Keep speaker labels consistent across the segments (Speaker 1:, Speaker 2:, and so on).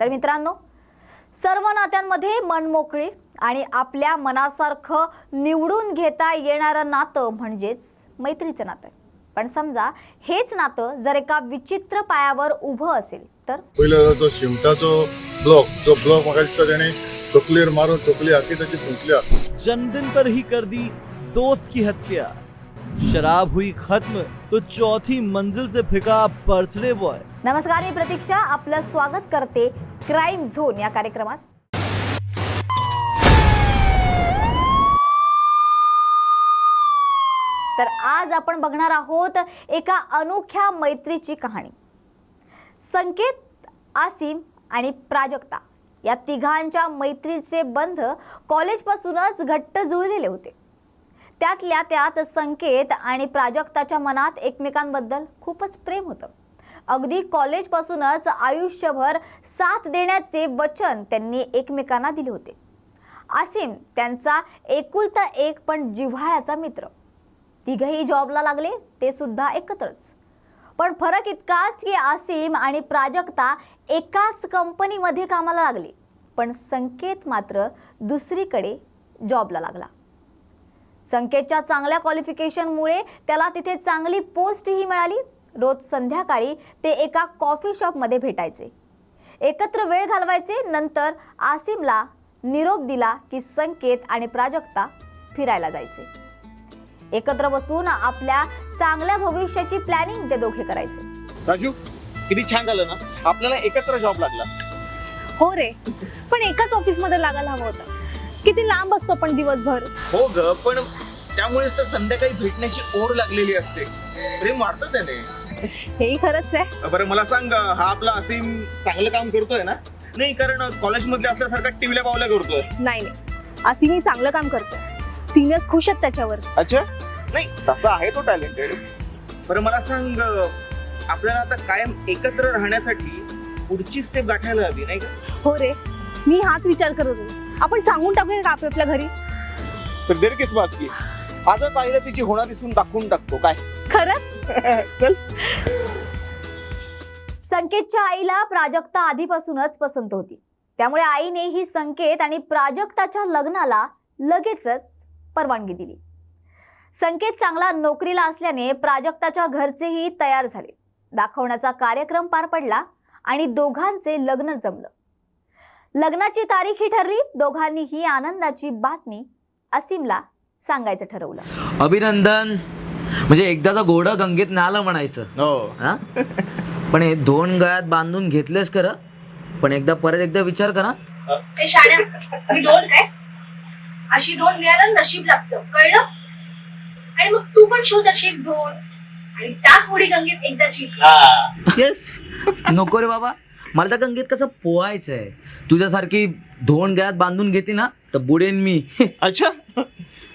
Speaker 1: तर मित्रांनो सर्व नात्यांमध्ये मनमोकळी आणि आपल्या मनासारखं निवडून घेता येणारं नातं म्हणजेच मैत्रीचं नातं. पण समजा हेच नातं जर एका विचित्र पायावर उभं असेल तर?
Speaker 2: पयलो तो शिमटाचो ब्लॉक जो ब्लॉक म्हाका दिसता तेणे तकलेर मारून तकली आखी ताची फुंकल्या.
Speaker 3: जन्मदिन पर ही कर दी दोस्त की हत्या। शराब हुई खत्म तो चौथी मंजिल से फिका बर्थडे बॉय
Speaker 1: नमस्कार मी प्रतीक्षा आपलं स्वागत करते क्राईम झोन या कार्यक्रमात. तर आज आपण बघणार आहोत एका अनोख्या मैत्रीची कहाणी. संकेत आसिम आणि प्राजक्ता या तिघांच्या मैत्रीचे बंध कॉलेजपासूनच घट्ट जुळलेले होते. त्यातल्या त्यात संकेत आणि प्राजक्ताच्या मनात एकमेकांबद्दल खूपच प्रेम होतं. अगदी कॉलेजपासूनच आयुष्यभर साथ देण्याचे वचन त्यांनी एकमेकांना दिले होते. आसिम त्यांचा एकुलता एक पण जिव्हाळ्याचा मित्र. तिघही जॉबला लागले ते सुद्धा एकत्रच. पण फरक इतकाच की आसिम आणि प्राजक्ता एकाच कंपनीमध्ये कामाला लागली. पण संकेत मात्र दुसरीकडे जॉबला लागला. संकेतच्या चांगल्या क्वालिफिकेशनमुळे त्याला तिथे चांगली पोस्टही मिळाली. रोज संध्याकाळी ते एका कॉफी शॉपमध्ये भेटायचे. एकत्र वेळ घालवायचे नंतर आसिमला निरोप दिला की संकेत आणि प्राजक्ता फिरायला जायचे. एकत्र बसून आपल्या चांगल्या भविष्याची प्लॅनिंग ते दोघे करायचे.
Speaker 4: राजू किती छान झालं ना? आपल्याला एकत्र जॉब लागला.
Speaker 5: हो रे पण एकाच ऑफिसमध्ये लागायला हवं होतं. किती लांब असतो पण दिवसभर.
Speaker 4: हो ग पण त्यामुळेच तर संध्याकाळी भेटण्याची ओढ लागलेली असते. प्रेम वाढतं त्याने.
Speaker 5: हेही खरंच आहे.
Speaker 4: बरं मला सांग हा आपला असीम चांगलं काम करतोय ना? नाही कारण कॉलेज मधल्या असल्यासारखा टिवल्या पावल्या करतोय.
Speaker 5: नाही नाही. अशी मी चांगलं काम करतो सिनियर्स खुश आहेत त्याच्यावर.
Speaker 4: अच्छा? नाही तसा आहे तो टॅलेंटेड बरं मला सांग आपल्याला आता कायम एकत्र राहण्यासाठी पुढची स्टेप गाठायला हवी नाही का?
Speaker 5: हो रे मी हाच विचार करत होते. आपण सांगून टाकूया का आपल्या आपल्या घरी?
Speaker 4: तर देर किस बात की आजच आईला तिची होणार दिसून दाखवून टाकतो काय?
Speaker 5: खरंच?
Speaker 4: चल.
Speaker 1: संकेतच्या आईला प्राजक्ता आधीपासूनच पसंत होती. त्यामुळे आईने ही संकेत आणि प्राजक्ताच्या लग्नाला लगेचच परवानगी दिली. संकेत चांगला नोकरीला असल्याने प्राजक्ताच्या घरचेही तयार झाले. दाखवण्याचा कार्यक्रम पार पडला आणि दोघांचे लग्न जमलं. लग्नाची तारीख ही ठरली दोघांनी ही आनंदाची बातमी असीमला सांगायचं ठरवलं.
Speaker 6: अभिनंदन! म्हणजे एकदाचा घोडं गंगेत नालं म्हणायचं.
Speaker 4: हो.
Speaker 6: हा? पण हे दोन गळ्यात बांधून घेतलेस कर पण एकदा परत एकदा विचार करा.
Speaker 7: ते शाण्या मी डोन काय? अशी डोन मिळालं नशीब लागतं. कळलं? आणि मग तू पण शोध अशी एक डोन आणि टाक उडी गंगेत एकदाची
Speaker 6: येस नको रे बाबा. मला त्या गंगेत कसं पोहायचं आहे तुझ्यासारखी धोण गळ्यात बांधून घेते ना तर बुडेन मी.
Speaker 4: अच्छा.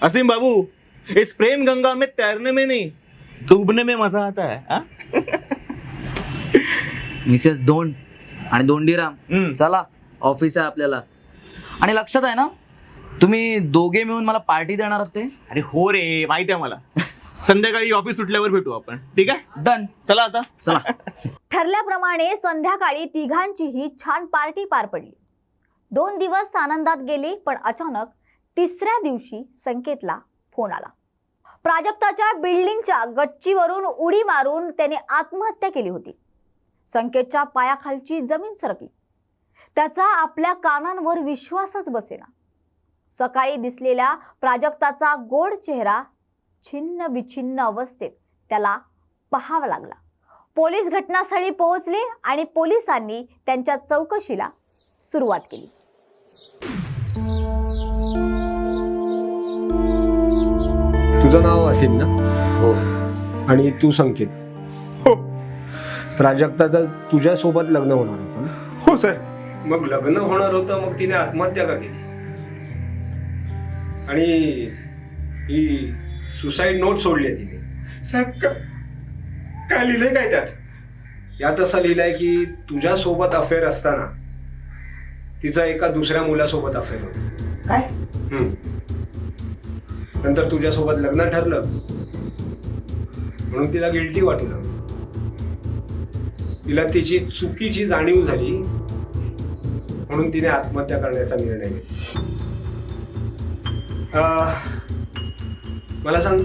Speaker 4: असीम बाबू इस प्रेम गंगा में तैरने में नहीं डूबने में मजा आता है हाँ?
Speaker 6: मिसेस धोंड आणि दोंडीराम
Speaker 4: हम्म.
Speaker 6: चला ऑफिस आहे आपल्याला. आणि लक्षात आहे ना तुम्ही दोघे मिळून मला पार्टी देणार आहात ते?
Speaker 4: अरे हो रे माहिती आहे मला. संध्याकाळी ऑफिस सुटल्यावर भेटू आपण. ठीक आहे?
Speaker 6: डन
Speaker 4: चला आता.
Speaker 6: चला.
Speaker 1: ठरल्याप्रमाणे संध्याकाळी तिघांचीही छान पार्टी पार पडली. दोन दिवस आनंदात गेले पण अचानक तिसऱ्या दिवशी संकेतला फोन आला. प्राजक्ताच्या बिल्डिंगच्या गच्चीवरून उडी मारून त्याने आत्महत्या केली होती. संकेतच्या पायाखालची जमीन सरकली. त्याचा आपल्या कानांवर विश्वासच बसेना. सकाळी दिसलेल्या प्राजक्ताचा गोड चेहरा छिन्न विछिन्न अवस्थेत त्याला पाहावा लागला. पोलीस घटनास्थळी पोहोचले आणि पोलिसांनी त्यांच्या चौकशीला सुरुवात केली.
Speaker 8: तुझं नाव असेल ना?
Speaker 6: हो.
Speaker 8: आणि तू संकेत.
Speaker 4: हो.
Speaker 8: प्राजक्ताचं तुझ्यासोबत लग्न होणार होतं ना?
Speaker 4: हो सर
Speaker 8: मग लग्न होणार होतं मग तिने आत्महत्या का केली? आणि ही सुसाईड नोट सोडली आहे तिने.
Speaker 4: साहेब का- काय लिहिलंय काय त्यात?
Speaker 8: यात असं लिहिलंय की तुझ्यासोबत अफेअर असताना तिचा एका दुसऱ्या मुलासोबत अफेअर होता.
Speaker 4: काय?
Speaker 8: हम्म. नंतर तुझ्यासोबत लग्न ठरलं. म्हणून तिला गिल्टी वाटू लागलं तिला तिची चुकीची जाणीव झाली. म्हणून तिने आत्महत्या करण्याचा निर्णय घेतला. मला सांग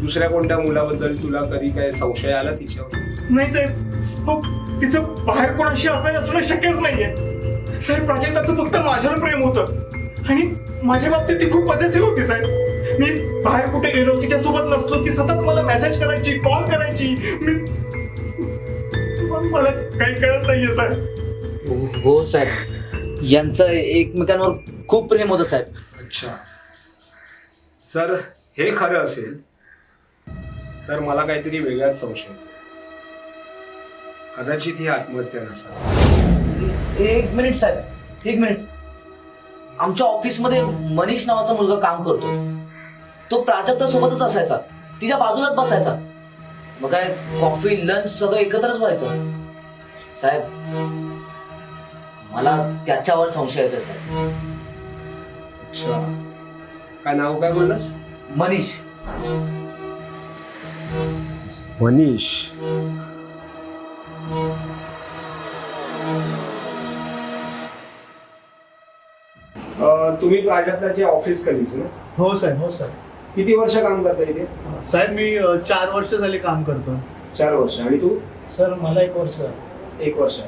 Speaker 8: दुसऱ्या कोणत्या मुलाबद्दल तुला कधी काय संशय आला तिच्यावर?
Speaker 9: नाही साहेब हो तिचं बाहेर कोणाशी अफेअर असणं शक्यच नाहीये. साहेब प्राजक्ताचं फक्त माझ्यावर प्रेम होतं. आणि माझ्या बाबतीत ती खूप पॉझिटिव्ह होती साहेब. मी बाहेर कुठे गेलो तिच्यासोबत नसलो की सतत मला मेसेज करायची कॉल करायची. मी मला काही कळत नाहीये साहेब.
Speaker 6: हो साहेब. यांचं एकमेकांवर खूप प्रेम होतं साहेब.
Speaker 8: अच्छा. जर हे खरं असेल तर मला काहीतरी वेगळाच संशय. कदाचित ही आत्महत्या नसा
Speaker 6: एक मिनिट साहेब एक मिनिट. आमच्या ऑफिसमध्ये मनीष नावाचा मुलगा काम करतो. तो प्राजक्ता सोबतच असायचा. तिच्या बाजूलाच बसायचा. मग काय कॉफी लंच सगळं एकत्रच व्हायचं? साहेब मला त्याच्यावर संशय येतोय साहेब.
Speaker 8: अच्छा. काय नाव काय बोललास
Speaker 6: मनीष.
Speaker 8: मनीष. तुम्ही प्राजक्ताचे ऑफिस कलीच ना?
Speaker 10: हो साहेब हो साहेब.
Speaker 8: किती वर्ष काम करता इथे?
Speaker 10: साहेब मी अ, चार वर्ष झाले काम करतो.
Speaker 8: चार वर्ष. आणि तू?
Speaker 10: सर मला एक वर्ष.
Speaker 8: एक वर्ष.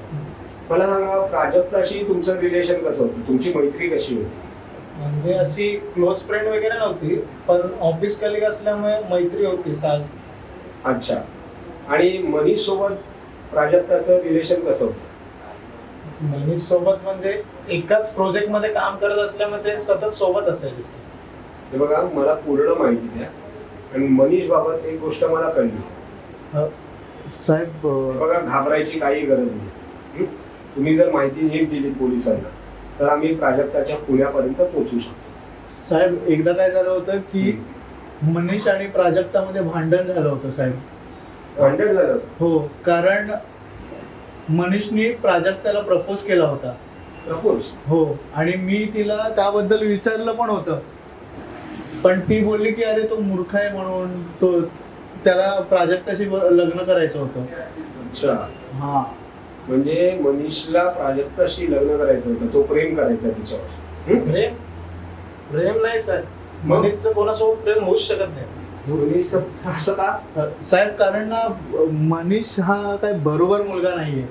Speaker 8: मला सांगा प्राजक्ताशी तुमचं रिलेशन कसं होतं? तुमची मैत्री कशी होती?
Speaker 10: म्हणजे अशी क्लोज फ्रेंड वगैरे नव्हती पण ऑफिस कलिग असल्यामुळे मैत्री होती साहेब
Speaker 8: अच्छा. आणि मनीष सोबत प्राजक्ताचं रिलेशन कसं होतं?
Speaker 10: मनीष सोबत म्हणजे एकाच प्रोजेक्टमध्ये काम करत असल्यामुळे ते सतत सोबत असायचे sir.
Speaker 8: हे बघा मला पूर्ण माहिती द्या. आणि मनीष बाबत एक गोष्ट मला कळली.
Speaker 10: साहेब
Speaker 8: हे बघा घाबरायची काही गरज नाही. हं? तुम्ही जर माहिती नीट दिली पोलिसांना तर आम्ही प्राजक्ताच्या पुण्यापर्यंत पोहोचू शकतो.
Speaker 10: साहेब एकदा काय झालं होतं की मनीष आणि प्राजक्तामध्ये भांडण झालं होतं साहेब.
Speaker 8: हंड्रेड झालं
Speaker 10: हो कारण मनीषनी प्राजक्ताला प्रपोज केला होता.
Speaker 8: प्रपोज?
Speaker 10: हो आणि मी तिला त्याबद्दल विचारलं पण होतं. पण ती बोलली की अरे तो मूर्ख आहे म्हणून तो त्याला प्राजक्ताशी लग्न करायचं होतं.
Speaker 8: अच्छा.
Speaker 10: हा.
Speaker 8: म्हणजे मनीषला प्राजक्ताशी लग्न करायचं होतं तो प्रेम करायचा तिच्यावर. हं?
Speaker 10: प्रेम प्रेम नाही साहेब. मनीषचं कोणासोबत प्रेम होऊच शकत नाही.
Speaker 8: मनीष असं का?
Speaker 10: साहेब कारण ना मनीष हा काय बरोबर मुलगा नाहीये.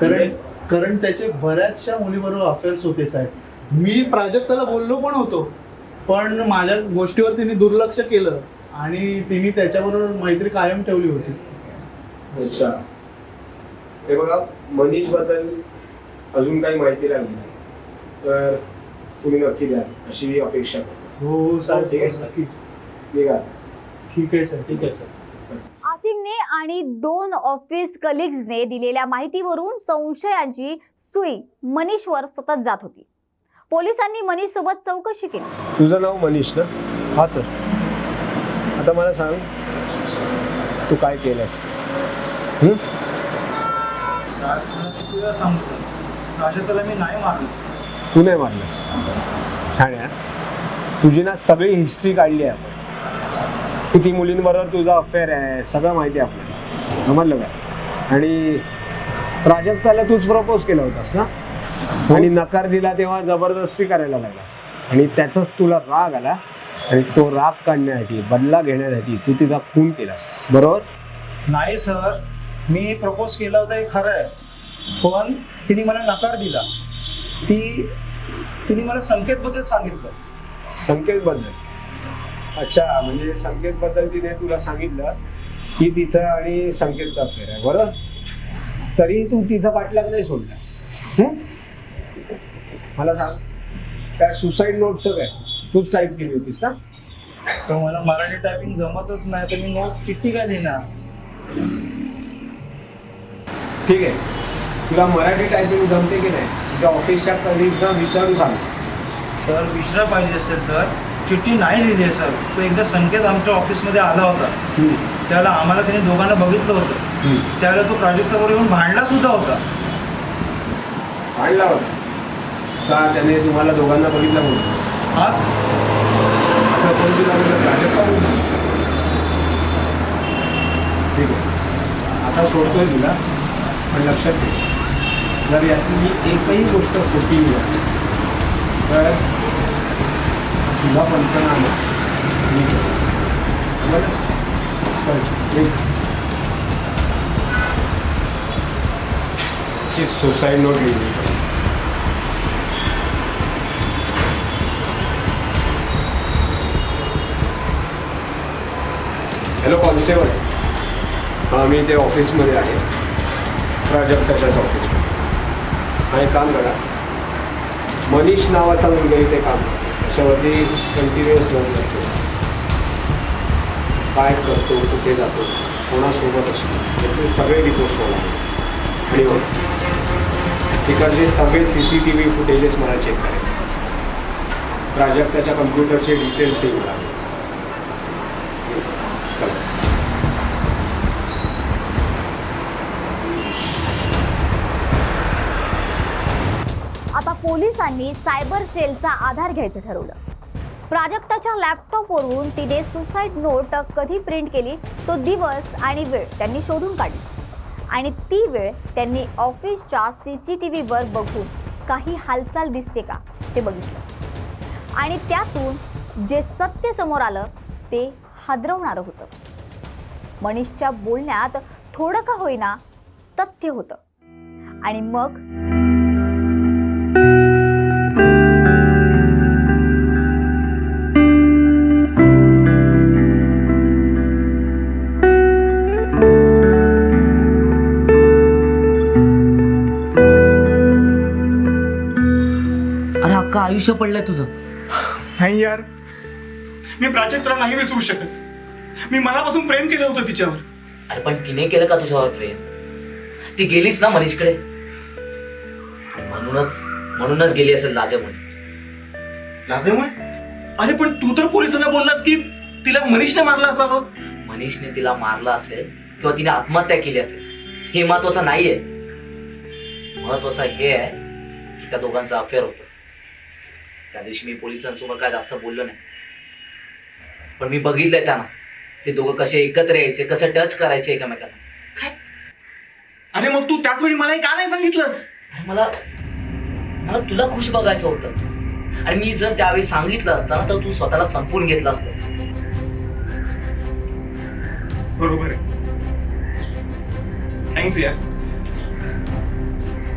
Speaker 10: कारण कारण त्याचे बऱ्याचशा मुलीबरोबर अफेअर्स होते साहेब. मी प्राजक्ताला बोललो पण होतो. पण माझ्या गोष्टीवर तिने दुर्लक्ष केलं आणि तिने त्याच्याबरोबर मैत्री कायम ठेवली होती.
Speaker 8: अच्छा. हे बघा मनीषबद्दल अजून काही माहिती लागली तर तुम्ही नक्की द्या अशी अपेक्षा करतो.
Speaker 10: हो हो साहेब
Speaker 8: ठीक आहे,
Speaker 10: हो, नक्कीच.
Speaker 8: निघा.
Speaker 10: ठीक आहे सर ठीक आहे सर.
Speaker 1: आसिमने आणि दोन ऑफिस कलिग्सने दिलेल्या माहितीवरून संशयाची सुई मनीषवर सतत जात होती. पोलिसांनी मनीष सोबत चौकशी केली.
Speaker 8: तुझं नाव मनीष ना?
Speaker 10: हा सर.
Speaker 8: आता मला सांग तू काय केलंस?
Speaker 10: तुला सांगू सर. प्राजक्ताला मी नाही मारलं
Speaker 8: तू नाही मारलंस. छान आहे तुझी ना सगळी हिस्ट्री काढली आहे आपण. किती मुलींबरोबर तुझा अफेअर आहे सगळं माहिती आहे आपल्याला. समजलं काय आणि प्राजक्ताला तूच प्रपोज केला होतास ना? आणि नकार दिला तेव्हा जबरदस्ती करायला लागलास. आणि त्याचाच तुला राग आला. आणि तो राग काढण्यासाठी बदला घेण्यासाठी तू तिचा खून केलास. बरोबर?
Speaker 10: नाही सर. मी प्रपोज केला होता हे खरं आहे. पण तिने मला नकार दिला. ती तिने मला संकेतबद्दल सांगितलं.
Speaker 8: संकेत बद्दल अच्छा म्हणजे संकेत बद्दल तिने तुला सांगितलं की तिचं आणि संकेतचा अफेअर आहे बरं तरी तू तिचा पाठलाग नाही सोडलास. हं? मला सांग त्या सुसाईड नोटचं काय? तूच टाईप केली होतीस ना?
Speaker 10: मला मराठी टायपिंग जमतच नाही तर मी नोट चिठ्ठी काय लिहिणार
Speaker 8: ठीक आहे. तुला मराठी टायपिंग जमते की नाही? तुझ्या ऑफिसच्या कलिग्सना विचारू सांग.
Speaker 10: सर विसरा पाहिजे असेल तर चिठ्ठी नाही लिहिली आहे सर. तो एकदा संकेत आमच्या ऑफिसमध्ये आला होता.
Speaker 8: हं.
Speaker 10: त्याला आम्हाला त्याने दोघांना बघितलं होतं.
Speaker 8: हं.
Speaker 10: त्यावेळेला तो प्राजक्ताबरोबर येऊन भांडला सुद्धा होता.
Speaker 8: आणला होता. का त्याने तुम्हाला दोघांना बघितलं म्हणून?
Speaker 9: आज
Speaker 8: असं कोण तुला म्हणलं प्राजक्ता ठीक आहे. आता सोडतोय तुला. पण लक्षात ठेव. जर यातली एकही गोष्ट खोटी आहे तर तुला पंचनामा मी ची सुसाईड नोट लिहिली हॅलो कॉन्स्टेबल हां मी ते ऑफिसमध्ये आहे प्राजक्ताच्याच ऑफिसमध्ये हा एक काम करा. मनीष नावाचा मुलगा इथे काम त्याच्यावरती कंटिन्युअस नोंद जातो काय करतो कुठे जातो कोणासोबत असतो याचे सगळे रिपोर्ट्स मला आणि मग तिकडचे सगळे C C T V footages मला चेक करायचे. प्राजक्ताच्या कम्प्युटरचे डिटेल्सही
Speaker 1: मिळाले पोलिसांनी सायबर सेलचा आधार घ्यायचं ठरवलं. प्राजक्ताच्या लॅपटॉपवरून तिने सुसाईड नोट कधी प्रिंट केली तो दिवस आणि वेळ त्यांनी शोधून काढली. आणि ती वेळ त्यांनी ऑफिसच्या सी सी टी व्हीवर बघून काही हालचाल दिसते का ते बघितलं. आणि त्यातून जे सत्य समोर आलं ते हादरवणारं होतं. मनीषच्या बोलण्यात थोडं का होईना तथ्य होतं. आणि मग
Speaker 6: आयुष्य पडलंय तुझं.
Speaker 9: नाही यार. मी प्राजक्ताला नाही विसरू शकत. मी मनापासून प्रेम केलं होतं तिच्यावर.
Speaker 6: अरे पण तिने केलं का तुझ्यावर प्रेम? ती गेलीच ना मनीषकडे? म्हणूनच म्हणूनच गेली असेल लाजेमुळे.
Speaker 9: लाजेमुळे? अरे पण तू तर पोलिसांना बोललास की तिला मनीषने मारलं असावं.
Speaker 6: मनीषने तिला मारलं असेल किंवा तिने आत्महत्या केली असेल हे महत्वाचं नाहीये. महत्वाचं हे आहे की त्या दोघांचं अफेअर होतं. त्या दिवशी मी पोलिसांसोबत काय जास्त बोललो नाही. पण मी बघितलंय त्यांना. ते दोघं कसे एकत्र यायचे कसे टच करायचे एकमेकांना.
Speaker 9: अरे मग तू त्याच वेळी मला हे का नाही सांगितलंस?
Speaker 6: अरे मला मला तुला खुश बघायचं होतं. आणि मी जर त्यावेळी सांगितलं असतं ना तर तू स्वतःला संपून घेतलं असतंस.
Speaker 9: बरोबर आहे. थँक्स यार.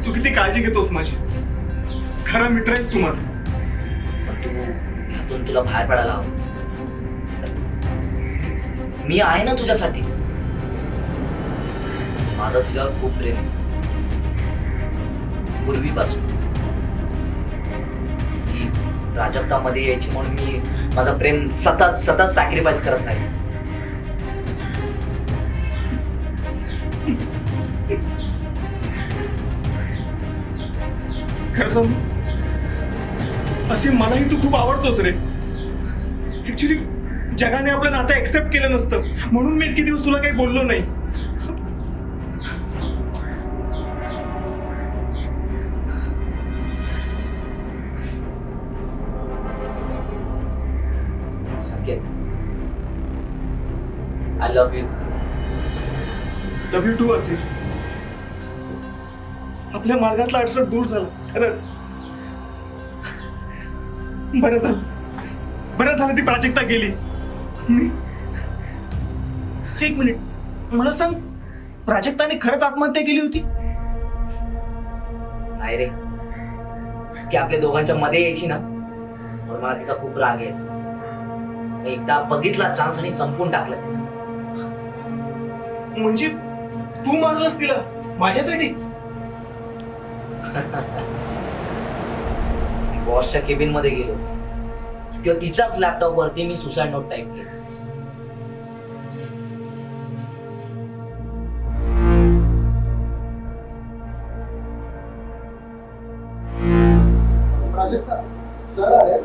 Speaker 9: तू किती काळजी घेतोस माझी. खरा मित्र आहेस तू माझा.
Speaker 6: तू ह्यातून तुला बाहेर पडायला हवं. मी आहे ना तुझ्यासाठी. माझा तुझ्यावर खूप प्रेम आहे. पूर्वीपासून. ती प्राजक्तामध्ये यायची म्हणून मी माझा प्रेम सतत सतत सॅक्रिफाईस करत नाही.
Speaker 9: खरं सांगू? असे मलाही तू खूप आवडतोस रे. ऍक्च्युली जगाने आपलं नातं ऍक्सेप्ट केलं नसतं. म्हणून मी इतके दिवस तुला काही बोललो नाही.
Speaker 6: I love you
Speaker 9: love you too असेल आपल्या मार्गातला अडसर दूर झाला. खरंच. बरं झालं. बरं झालं ती प्राजक्ता गेली. मी एक मिनिट. मला सांग प्राजक्ताने खरंच आत्महत्या केली होती?
Speaker 6: नाही रे. ती आपल्या दोघांच्या मध्ये यायची ना. म्हणून मला तिचा खूप राग यायचा. मी एकदा बघितला चान्स आणि संपून टाकलं तिला.
Speaker 9: म्हणजे तू मारलंस तिला? माझ्यासाठी?
Speaker 6: बॉसच्या केबिनमध्ये गेलो. तेव्हा तिच्याच लॅपटॉप वरती मी सुसाईड नोट टाईप केली.
Speaker 10: प्राजक्ता सर आहे.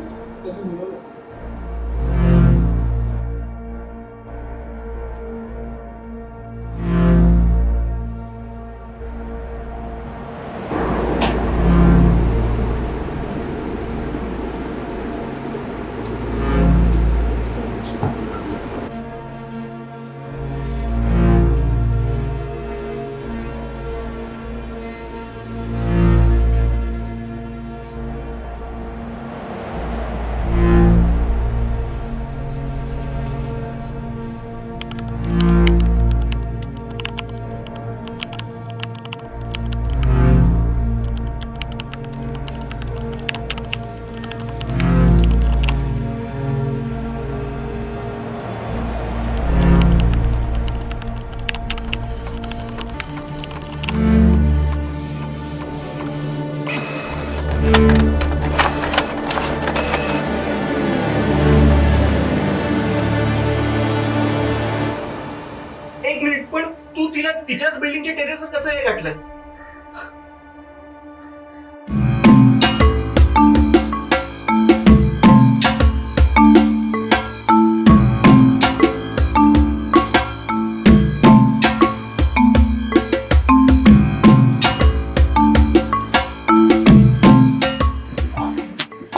Speaker 4: बिल्डिंगच्या टेरेसवर कसं हे गाठलंस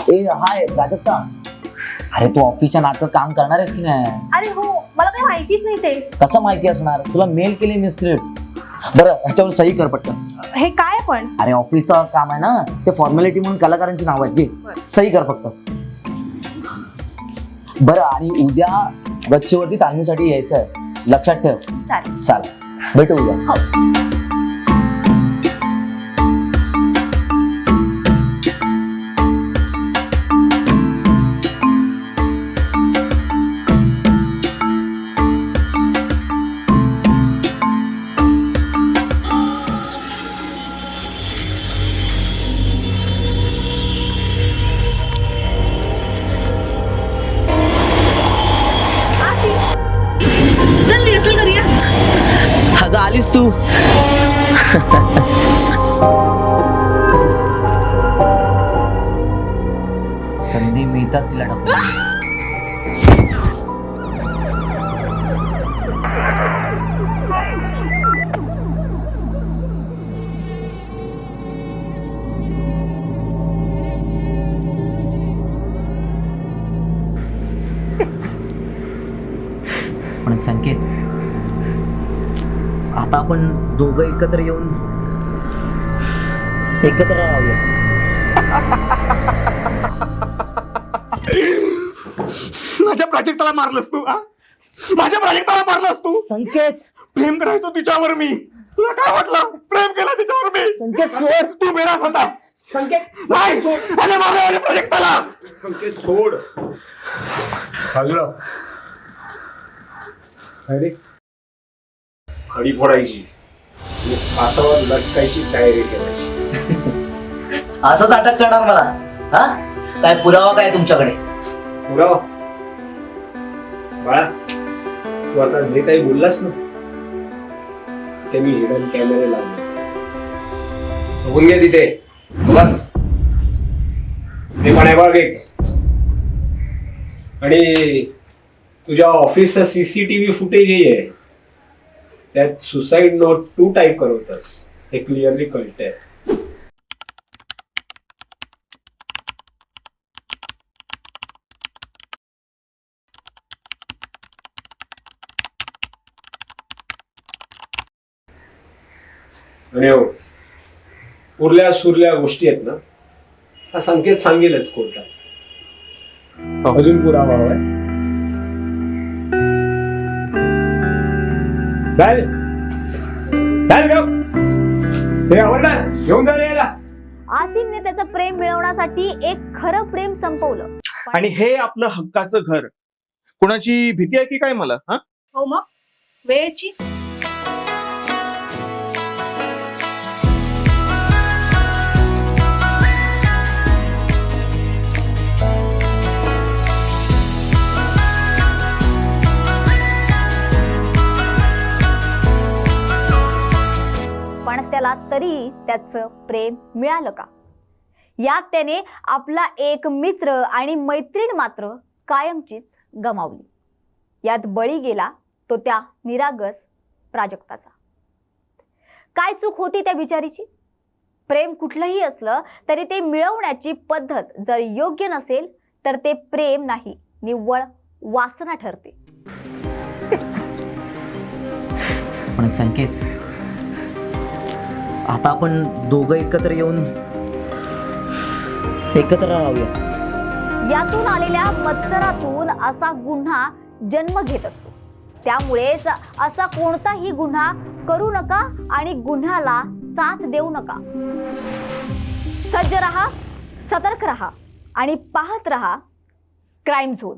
Speaker 6: ए हाय प्राजक्ता. अरे तू ऑफिसच्या नाटक काम करणार आहेस की नाही?
Speaker 5: अरे हो मला काही माहितीच नाही ते.
Speaker 6: कसं माहिती असणार? तुला मेल केली मी स्क्रिप्ट बरं ह्याच्यावर सही कर पटकन.
Speaker 5: हे काय पण?
Speaker 6: अरे ऑफिसचं काम आहे ना ते फॉर्मॅलिटी म्हणून कलाकारांची नाव आहेत घे. सही कर फक्त. बरं आणि उद्या गच्चीवरती तालमीसाठी यायचं आहे लक्षात ठेव.
Speaker 5: चालेल.
Speaker 6: चाल भेटू उद्या.
Speaker 5: चल
Speaker 6: संधी तिला टाकू पण संकेत आता आपण दोघं एकत्र येऊन एकत्र
Speaker 9: मारलंस तू हा? माझ्या प्राजक्ताला मारलंस तू.
Speaker 6: संकेत.
Speaker 9: प्रेम करायचो तिच्यावर मी. तुला काय वाटलं? प्रेम केलं तिच्यावर मी.
Speaker 6: संकेत सोड.
Speaker 9: तू मेरा होता संकेत. नाही. अरे मारलं माझ्या प्राजक्ताला संकेत सोड. बाजूला अरे. खडी फोडायची. फासावर लटकायची तयारी करायची
Speaker 6: असंच अटक करणार मला हा? काय पुरावा काय तुमच्याकडे?
Speaker 8: पुरावा? बाळा तू आता जे काही बोललास ना ते मी हिडन कॅमेरे लावले बघून घे तिथे. बघ. ते पण आहे बघ एक. आणि तुझ्या ऑफिसचं सीसीटीव्ही फुटेजही आहे. त्यात सुसाईड नोट टू टाईप करवतस. हे क्लिअरली कळतंय. आणि हो उरल्या सुरल्या गोष्टी आहेत ना हा संकेत सांगेलच कोर्टात. अजून पुरावा हवाय. चाल चाल घेऊ. ते आवडलं? घेऊन जा रे याला.
Speaker 1: आसिमने त्याचं प्रेम मिळवण्यासाठी एक खरं प्रेम संपवलं.
Speaker 4: आणि हे आपलं हक्काचं घर. कुणाची भीती आहे की काय मला हा?
Speaker 7: हो मग? वेळेची?
Speaker 1: त्याला तरी त्याचं प्रेम मिळालं का? यात त्याने आपला एक मित्र आणि मैत्रीण मात्र कायमचीच गमावली. यात बळी गेला तो त्या निरागस प्राजक्ताचा. काय चूक होती त्या बिचारीची? प्रेम कुठलंही असलं तरी ते मिळवण्याची पद्धत जर योग्य नसेल तर ते प्रेम नाही निव्वळ वासना ठरते.
Speaker 6: पण संकेत आता आपण दोघं एकत्र येऊन एकत्र राहूया.
Speaker 1: यातून आलेल्या मत्सरातून असा गुन्हा जन्म घेत असतो. त्यामुळेच असा कोणताही गुन्हा करू नका आणि गुन्ह्याला साथ देऊ नका. सज्ज रहा सतर्क रहा आणि पाहत रहा crime zone.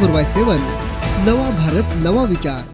Speaker 11: Four by seven. नवा भारत नवा विचार.